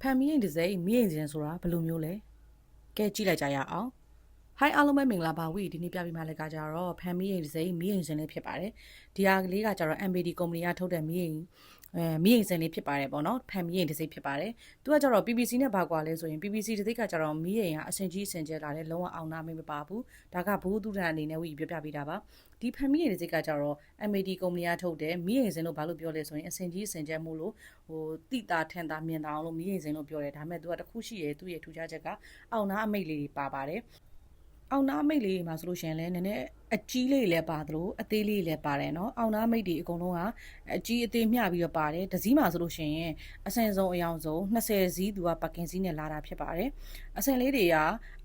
ဖန်မီရင်ဒီဇိန်မီရင်စင်ဆိုတာဘယ်လိုမျိုးလဲကဲကြည့်လိုက်ကြရအောင်ဟိုင်းအားလုံးပဲမင်္ဂလာပါဝီဒီနေ့ပြပေးမှလည်းကကြတော့ဖန်မီရင်ဒီဇိန်မီရင်စင်လေးဖြစ်ပါတယ်ဒီဟာကလေးကကြတော့ MBD ကုမ္ပဏီကထုတ်တဲ့မီရင် အဲမီရင်စင်လေးဖြစ်ပါတယ်ပေါ့နော်ဖန်မီရင်ဒီဇိန်ဖြစ်ပါတယ်သူကကြတော့ PPC နဲ့ဘာကွာလဲဆိုရင် PPC ဒီဇိန်ကကြတော့မီရင်ကအစင်ကြီးအစင်ကျဲလာတယ်လုံးဝအောင်နာမမပါဘူးဒါကဘူးသူတန်အနေနဲ့ဝီပြပြပေးတာပါဒီဖန်မီရင်ဒီဇိန်ကကြတော့ MBD ကုမ္ပဏီကထုတ်တဲ့မီရင်စင်လို့ဘာလို့ပြောလဲဆိုရင်အစင်ကြီးအစင်ကျဲမှုလို့ဟိုတိတာထန်တာမြင်တာအောင်လို့မီရင်စင်လို့ပြောတယ်ဒါပေမဲ့သူကတစ်ခုရှိရဲသူ့ရဲ့ထူခြားချက်ကအောင်နာအမိတ်လေးတွေပါပါတယ်အောင်နာအမိတ်လေးတွေမှာဆိုလို့ရှိရင်လည်းနည်းနည်း အကြီးလေးလည်းပါသလိုအသေးလေးလည်းပါတယ်နော်အောင်သားမိတ်တွေအကုန်လုံးကအကြီးအသေးမျှပြီးတော့ပါတယ်ဒစီမှာဆိုလို့ရှိရင်အဆင်ဆုံးအယောင်ဆုံး20ဇီးသူကပကင်စီးနဲ့လာတာဖြစ်ပါတယ်အဆင်လေးတွေက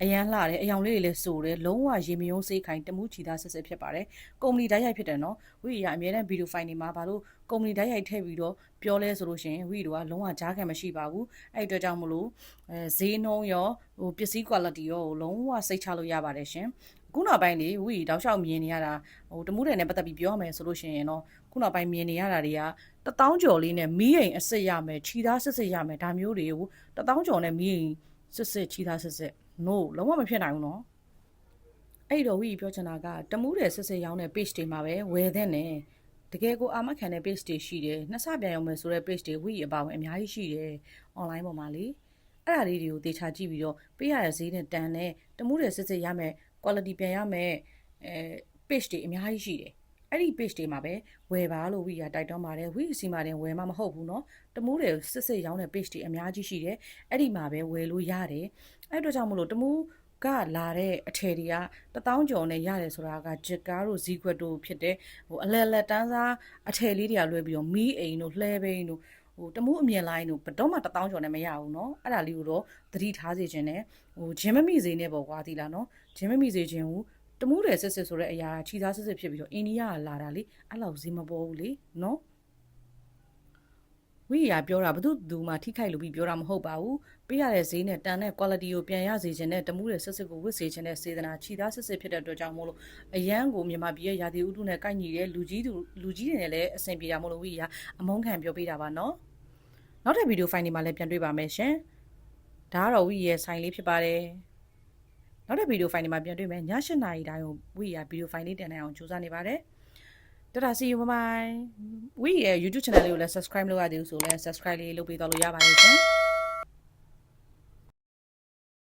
အရန်လှတယ်အယောင်လေးတွေလည်းဆိုတယ်လုံးဝရေမယုံစေးခိုင်တမှုချီသားဆက်ဆက်ဖြစ်ပါတယ်ကုမ္ပဏီတိုက်ရိုက်ဖြစ်တယ်နော်ဝိရအမြဲတမ်းဗီဒီယိုဖိုင်တွေမှာဘာလို့ကုမ္ပဏီတိုက်ရိုက်ထည့်ပြီးတော့ပြောလဲဆိုလို့ရှိရင်ဝိတို့ကလုံးဝကြားခံမရှိပါဘူးအဲ့အတွက်ကြောင့်မလို့အဲဈေးနှုန်းရောဟိုပစ္စည်း quality ရောလုံးဝစိတ်ချလို့ရပါတယ်ရှင် ခုနောက်ပိုင်းလေဝီတောက်လျှောက်မြင်နေရတာဟိုတမှုတယ်နဲ့ပတ်သက်ပြီးပြောရမယ်ဆိုလို့ရှိရင်တော့ခုနောက်ပိုင်းမြင်နေရတာတွေကတထောင်ကျော်လေးနဲ့မီးအိမ်အစ်စ်ရမယ်ခြီသားစစ်စစ်ရမယ်ဒါမျိုးတွေကိုတထောင်ကျော်နဲ့မီးအိမ်စစ်စစ်ခြီသားစစ်စစ် no လုံးဝမဖြစ်နိုင်ဘူးနော်အဲ့တော့ဝီပြောချင်တာကတမှုတယ်စစ်စစ်ရောင်းတဲ့ page တွေမှာပဲဝယ်တဲ့နဲ့တကယ်ကိုအာမခံတဲ့ page တွေရှိတယ်နှစ်ဆပြန်ရုံမယ်ဆိုတဲ့ page တွေဝီအပါဝင်အများကြီးရှိတယ် online ပေါ်မှာလေအဲ့ဒါလေးတွေကိုတေချာကြည့်ပြီးတော့ပေးရတဲ့ဈေးနဲ့တန်တဲ့တမှုတယ်စစ်စစ်ရမယ် quality ပြန်ရမယ်အဲ page တွေအများကြီးရှိတယ်အဲ့ဒီ page တွေမှာပဲဝယ်ပါလို့ဝီရတိုက်တွန်းပါတယ်ဝီစီမှာတင်ဝယ်မှာမဟုတ်ဘူးเนาะတမိုးတွေစစ်စစ်ရောင်းတဲ့ page တွေအများကြီးရှိတယ်အဲ့ဒီမှာပဲဝယ်လို့ရတယ်အဲ့အတွက်ကြောင့်မလို့တမိုးကလာတဲ့အထည်တွေကတထောင်ကျော်နဲ့ရတယ်ဆိုတာကဂျက်ကားတို့ဇီကွက်တို့ဖြစ်တဲ့ဟိုအလဲလက်တန်းစားအထည်လေးတွေကလွှဲပြီးတော့မီးအိမ်တို့လှဲဘိန်းတို့ ဟိုတမှုအမြင်လိုင်းတို့ဘတော့မှတထောင်ကျော်နဲ့မရဘူးเนาะအဲ့ဒါလေးကိုတော့သတိထားစေခြင်းနဲ့ဟိုဂျင်းမမိစေနဲ့ပေါ့ကွာသီလားเนาะဂျင်းမမိစေခြင်းကိုတမှုတယ်စစ်စစ်ဆိုတဲ့အရာခြိသားစစ်စစ်ဖြစ်ပြီးတော့အိန္ဒိယကလာတာလေအဲ့လောက်ဈေးမပေါ်ဘူးလေเนาะ ဝိရပြောတာဘသူသူမှထိခိုက်လို့ပြီးပြောတာမဟုတ်ပါဘူးပေးရတဲ့ဈေးနဲ့တန်တဲ့ quality ကိုပြန်ရစေခြင်းနဲ့တမှုတဲ့စစ်စစ်ကိုဝစ်စေခြင်းနဲ့စေတနာခြိသားစစ်စစ်ဖြစ်တဲ့အတွက်ကြောင့်မို့လို့အရန်ကိုမြန်မာပြည်ရဲ့ရာသီဥတုနဲ့ကိုက်ညီတဲ့လူကြီးသူလူကြီးတွေနဲ့လည်းအဆင်ပြေတာမို့လို့ဝိရအမုန်းခံပြောပေးတာပါနော်နောက်တဲ့ဗီဒီယိုဖိုင်တွေမှာလည်းပြန်တွေ့ပါမယ်ရှင်ဒါကတော့ဝိရဲ့ဆိုင်လေးဖြစ်ပါတယ်နောက်တဲ့ဗီဒီယိုဖိုင်တွေမှာပြန်တွေ့မယ်ည7:00နာရီတိုင်းကိုဝိရဗီဒီယိုဖိုင်လေးတင်နိုင်အောင်ကြိုးစားနေပါတယ် တတာ see you bye bye ဝိရဲ့ YouTube channel လေးကိုလည်း subscribe လုပ်ရသေးဘူးဆိုလည်း subscribe လေးလုပ်ပေးတော့လို့ရပါတယ်ရှင်